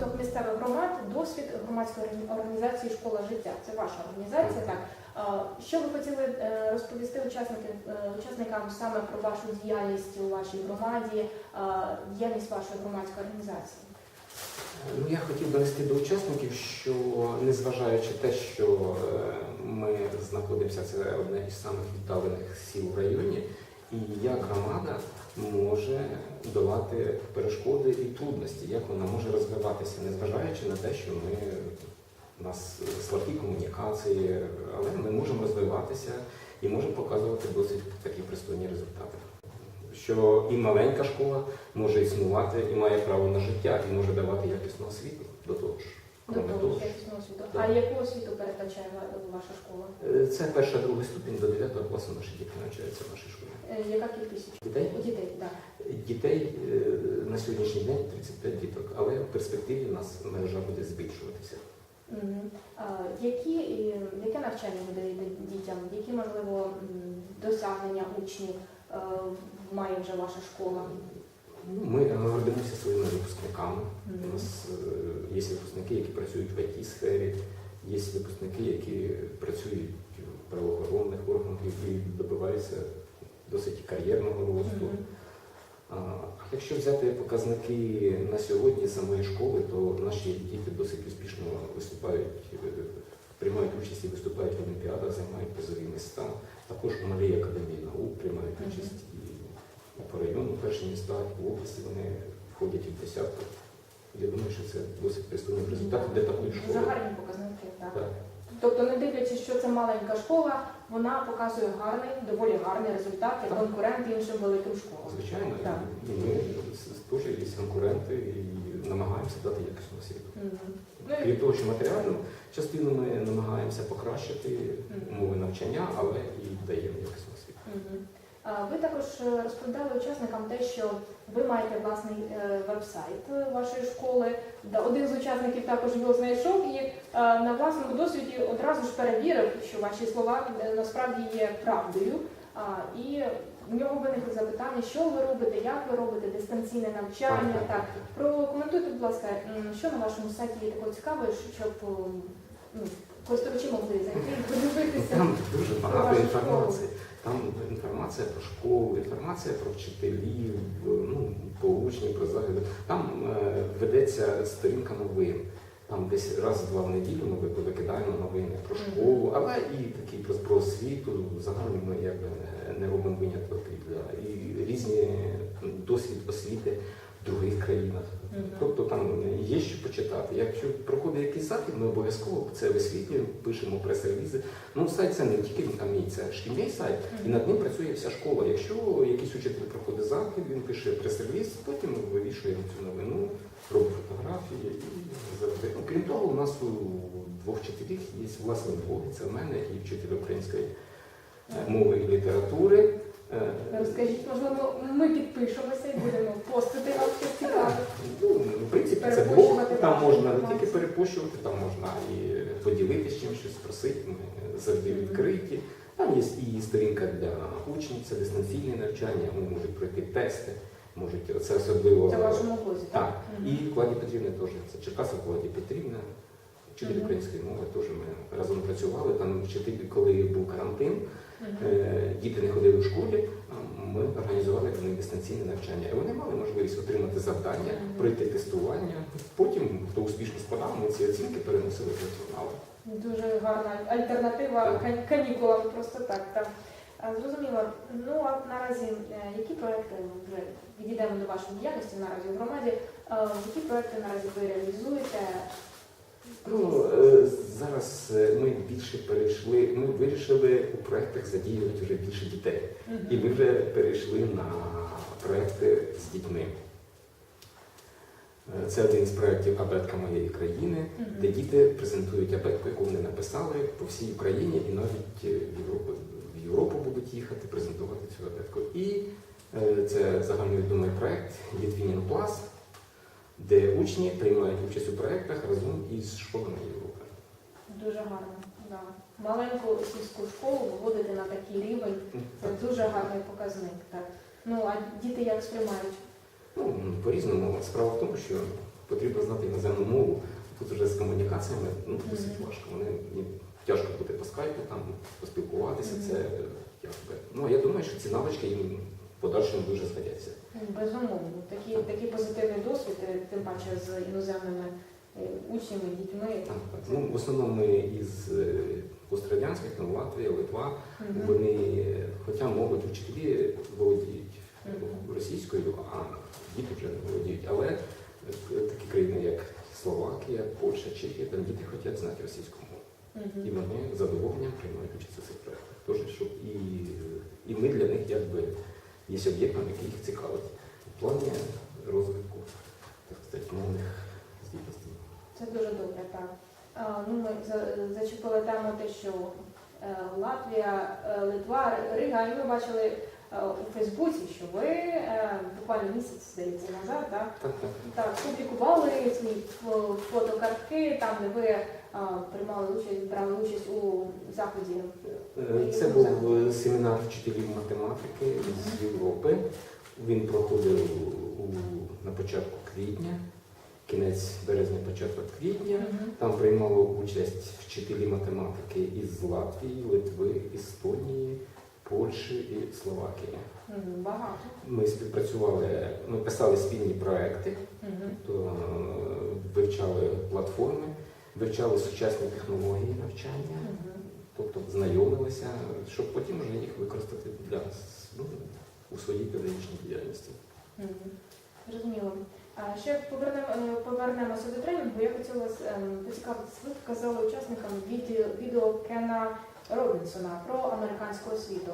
розвиток місцевих громад, досвід громадської організації Школа життя. Це ваша організація. Так що ви хотіли е, розповісти е, учасникам саме про вашу діяльність у вашій громаді, е, діяльність вашої громадської організації? Ну, Я хотів донести до учасників, що незважаючи те, що ми знаходимося, це одне із самих віддалених сіл в районі і як громада може долати перешкоди і трудності, як вона може розвиватися, незважаючи на те, що ми у нас слабкі комунікації, але ми можемо розвиватися і можемо показувати досить такі пристойні результати. Що і маленька школа може існувати і має право на життя, і може давати якісну освіту до того ж. До Кроме того того ж, ж. якісну освіту. А яку освіту передбачає ваша школа? Е, Це перша, другий ступінь до 9 класу наші діти навчаються в нашій школі. Е, Яка кількість Дітей? дітей? Так. Дітей е, на сьогоднішній день 35 діток, але в перспективі у нас мережа буде збільшуватися. А, Які, яке навчання ви даєте дітям? Які, можливо, досягнення учнів має вже ваша школа? Ну, Ми гордимося своїми випускниками. У нас е, є випускники, які працюють в it сфері, є випускники, які працюють в правоохоронних органах і добиваються досить кар'єрного росту. А якщо взяти показники на сьогодні самої школи, то наші діти досить успішно виступають, е, приймають участь і виступають в олімпіадах, займають призові міста. Також у малій академії наук приймають участь по району перші міста, і в області вони входять в десятку. Я думаю, що це досить пристойний результат для такої школи. гарні показники, так. Так. Тобто, не дивлячись, що це маленька школа, вона показує гарний, доволі гарний результат як конкурент іншим великим школам. Звичайно, Так. і ми теж є конкуренти і намагаємося дати якісну освіту. Ну, Крім того, що матеріальну частину ми намагаємося покращити умови навчання, але і даємо якісну освіту. Мгм. Ви також е, розповідали учасникам те, що ви маєте власний е, веб-сайт е, вашої школи. Один з учасників також його знайшов і на власному досвіді одразу ж перевірив, що ваші слова насправді є правдою. І в нього виникли запитання, що ви робите, як ви робите, дистанційне навчання. Так, прокоментуйте, будь ласка, що на вашому сайті є такого цікавого, щоб ну, користувачі могли зайти і подивитися. Дуже багато вашу інформації. Там інформація про школу, інформація про вчителів, ну, про учнів, про заходи. Там е, ведеться сторінка новин. Там десь раз-два в неділю ми ви- викидаємо новини про школу, але і такі про, про освіту. Взагалі ми якби не- робимо виняток для і різні досвід освіти в других країнах. Тобто там є що почитати. Якщо проходить якийсь захід, ми обов'язково це висвітлюємо, пишемо прес-релізи. Ну, сайт це не тільки він там мій, це шкільний сайт, і над ним працює вся школа. Якщо якийсь учитель проходить захід, він пише прес-реліз, потім вивішуємо цю новину, робить фотографії і завжди. Ну, крім того, у нас у двох вчителів є власний блог, це в мене і вчитель української е, мови і літератури. Е, Розкажіть, можливо, ми підпишемося і будемо постити вам там можна не тільки перепощувати, там можна і поділитися чим щось просити, ми завжди відкриті. Там є і сторінка для учнів, це дистанційне навчання, вони можуть пройти тести, можуть це особливо Це в вашому блозі, так? так. І Владі Петрівна теж це Черкаса Владі Петрівна, вчитель української мови, теж ми разом працювали. Там вчитель, коли був карантин. Е, діти не ходили в школі, а ми організували для них дистанційне навчання. І вони мали можливість отримати завдання, пройти тестування. Потім, хто успішно складав, ми ці оцінки переносили в журнали. Дуже гарна альтернатива Так. канікулам, просто так. так. Зрозуміло. Ну а наразі е, які проекти вже відійдемо до вашої діяльності наразі в громаді? Е, Які проекти наразі ви реалізуєте? Ну, е, зараз е, ми більше перейшли, ми вирішили у проєктах задіювати вже більше дітей. І ми вже перейшли на проекти з дітьми. Е, Це один з проєктів Абетка моєї країни, де діти презентують абетку, яку вони написали по всій Україні, і навіть в Європу, в Європу будуть їхати презентувати цю абетку. І це загальновідомий проєкт Літвінін Плас, де учні приймають участь у проєктах разом із школами Європи. Дуже гарно. Да. Маленьку сільську школу виводити на такий рівень це дуже гарний показник. Так. Ну а діти як сприймають? Ну, по-різному. Справа в тому, що потрібно знати іноземну мову. Тут вже з комунікаціями ну, досить Мгм. важко. Вони тяжко буде по скайпу, там поспілкуватися. Мгм. Це е, якби. Ну я думаю, що ці навички їм подальшому дуже згодяться. Безумовно, такий, такий позитивний досвід, е, тим паче з іноземними е, учнями, дітьми. Так, так. Ну, в основному ми із е, пострадянських, там Латвія, Литва, Мгм. вони, хоча мовить вчителі володіють Мгм. російською, а діти вже не володіють. Але е, такі країни, як Словакія, Польща, Чехія, там діти хочуть знати російську мову. Мгм. І вони задоволенням приймають участь у цих проєктах. Тож, щоб і, і ми для них якби є об'єктом, який їх цікавить в плані розвитку, так сказати, мовних здібностей. Це дуже добре, так. Ну, ми за- зачепили тему те, що е, Латвія, е, Литва, Рига, і ми бачили у Фейсбуці, що ви е, буквально місяць, здається, назад, так, Так, так. так, публікували свої фотокартки, там, де ви е, приймали участь, брали участь у заході. Е, Це був е, семінар вчителів математики з Європи. Він проходив у, на початку квітня, кінець березня, початок квітня. Там приймало участь вчителі математики із Латвії, Литви, Естонії, Польщі Словакії. Багато. Ми співпрацювали, ми писали спільні проекти, Мгм. то е, вивчали платформи, вивчали сучасні технології навчання. Тобто знайомилися, щоб потім вже їх використати для ну, у своїй педагогічній діяльності. Зрозуміло. А ще е, повернемося до тренінгу. Я хотіла ем, поцікавитися. Ви показали учасникам відео Кена Робінсона про американську освіту.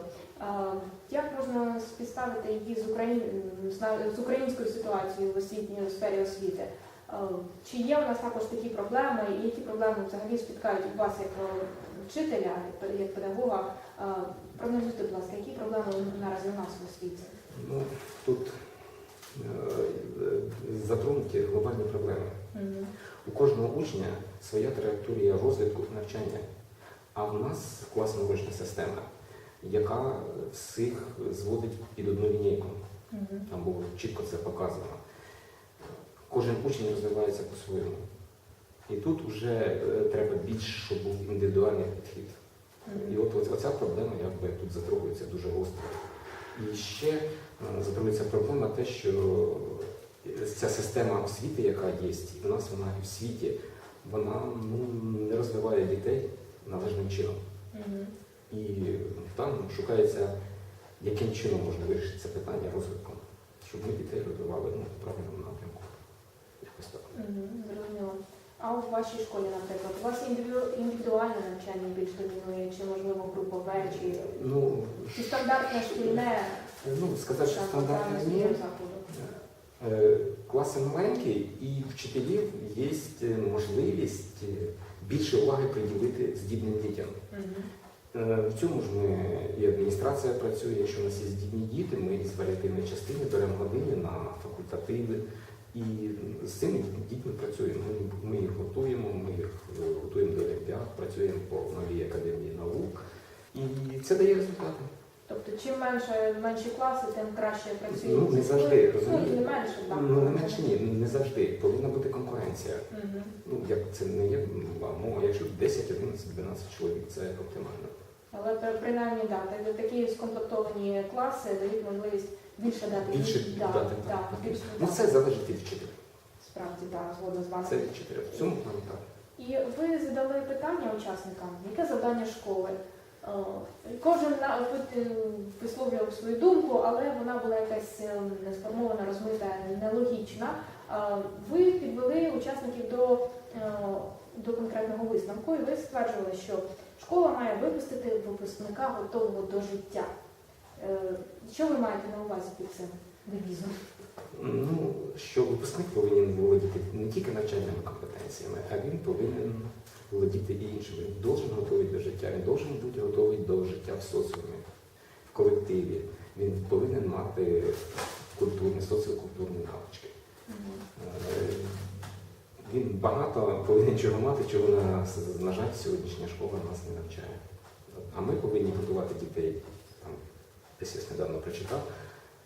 Як можна співставити її з, Україн... з українською ситуацією в освітній сфері освіти? Чи є у нас також такі проблеми, і які проблеми взагалі спіткають вас як е, вчителя, як педагога? Прогнозуйте, будь ласка, які проблеми наразі у нас в освіті? Ну, тут е, затронуті глобальні проблеми. Мгм. У кожного учня своя траєкторія розвитку навчання, а в нас класна научна система, яка всіх зводить під одну лінійку. Там було чітко це показано. Кожен учень розвивається по-своєму. І тут вже е, треба більш, щоб був індивідуальний підхід. І от, от оця проблема якби тут затрагується дуже гостро. І ще е, затрагується проблема те, що ця система освіти, яка є, і в нас вона і в світі, вона ну, не розвиває дітей належним чином. І там шукається, яким чином можна вирішити це питання розвитку, щоб ми дітей розвивали ну, в правильному напрямку. Якось так. Зрозуміло. А у вашій школі, наприклад, у вас індивіду- індивідуальне навчання більш домінує, чи можливо групове, чи, Ну, чи стандартне шкільне ну сказати, що так, стандартно ні. Е, Класи маленькі, і вчителів є е, можливість е, більше уваги приділити здібним дітям. Е, В цьому ж ми і адміністрація працює. Якщо у нас є здібні діти, ми із варіативної частини беремо години на факультативи. І з цими дітьми працюємо. Ми, їх готуємо, ми їх е, готуємо до олімпіад, працюємо по новій академії наук. І це дає результати. Тобто, чим менше менші класи, тим краще працює. Ну, не завжди, Ну, розумієте? і не менше, так. Ну не менше ні, не завжди. Повинна бути конкуренція. Мгм. Ну, як це не є мова, якщо 10, 11, 12 чоловік, це оптимально. Але принаймні, да, так, такі скомплектовані класи дають можливість більше дати. Більше да, дати да, так. більше Ну дати. це залежить від вчителя. Справді, так, згодна з вами. Це від вчителя. В цьому плані так. І ви задали питання учасникам, яке завдання школи? Е, Кожен ви- висловлював свою думку, але вона була якась е, не сформована, розмита, нелогічна. Е, Ви підвели учасників до, е, до конкретного висновку, і ви стверджували, що школа має випустити випускника готового до життя. Е, Що ви маєте на увазі під цим девізом? Ну, що випускник повинен володіти не тільки навчальними компетенціями, а він повинен володіти і іншими. Він должен готовий до життя, він должен бути готовий до життя в соціумі, в колективі. Він повинен мати культурні, соціокультурні навички. Е, Він багато повинен чого мати, чого на, на жаль, сьогоднішня школа нас не навчає. А ми повинні готувати дітей. Там, десь я недавно прочитав,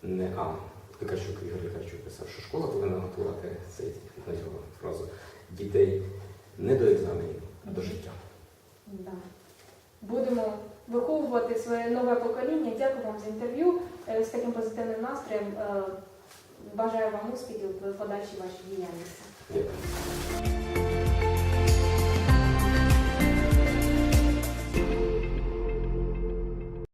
не а Пікарчук Ігор Лікарчук писав, що школа повинна готувати цей на його фразу дітей не до екзаменів, до життя. Да. будемо виховувати своє нове покоління. Дякую вам за інтерв'ю е, з таким позитивним настроєм. Е, Бажаю вам успіхів в подальшій вашій діяльності. Дякую.